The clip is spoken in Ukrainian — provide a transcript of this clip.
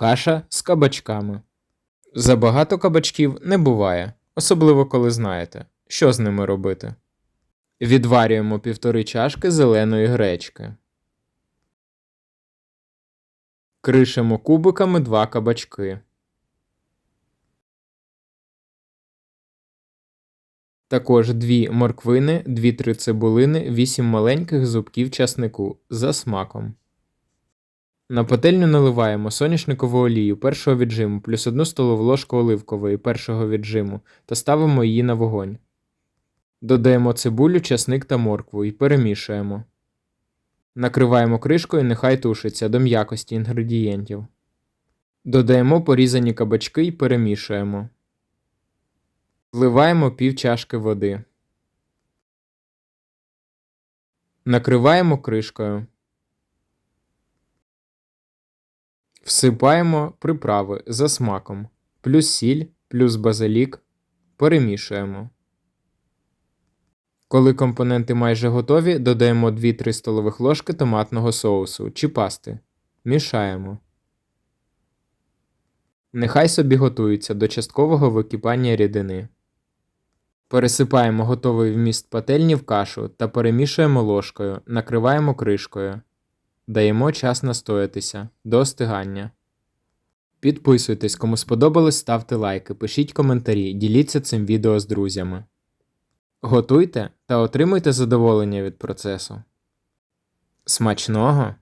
Каша з кабачками. Забагато кабачків не буває, особливо коли знаєте, що з ними робити. Відварюємо півтори чашки зеленої гречки. Кришимо кубиками два кабачки. Також дві морквини, 2-3 цибулини, 8 маленьких зубків часнику за смаком. На пательню наливаємо соняшникову олію першого віджиму плюс 1 столову ложку оливкової першого віджиму та ставимо її на вогонь. Додаємо цибулю, часник та моркву і перемішуємо. Накриваємо кришкою, нехай тушиться до м'якості інгредієнтів. Додаємо порізані кабачки і перемішуємо. Вливаємо пів чашки води. Накриваємо кришкою. Всипаємо приправи за смаком, плюс сіль, плюс базилік. Перемішуємо. Коли компоненти майже готові, додаємо 2-3 столових ложки томатного соусу чи пасти. Мішаємо. Нехай собі готується до часткового википання рідини. Пересипаємо готовий вміст пательні в кашу та перемішуємо ложкою, накриваємо кришкою. Даємо час настоятися до остигання. Підписуйтесь, кому сподобалось, ставте лайки, пишіть коментарі, діліться цим відео з друзями. Готуйте та отримуйте задоволення від процесу. Смачного!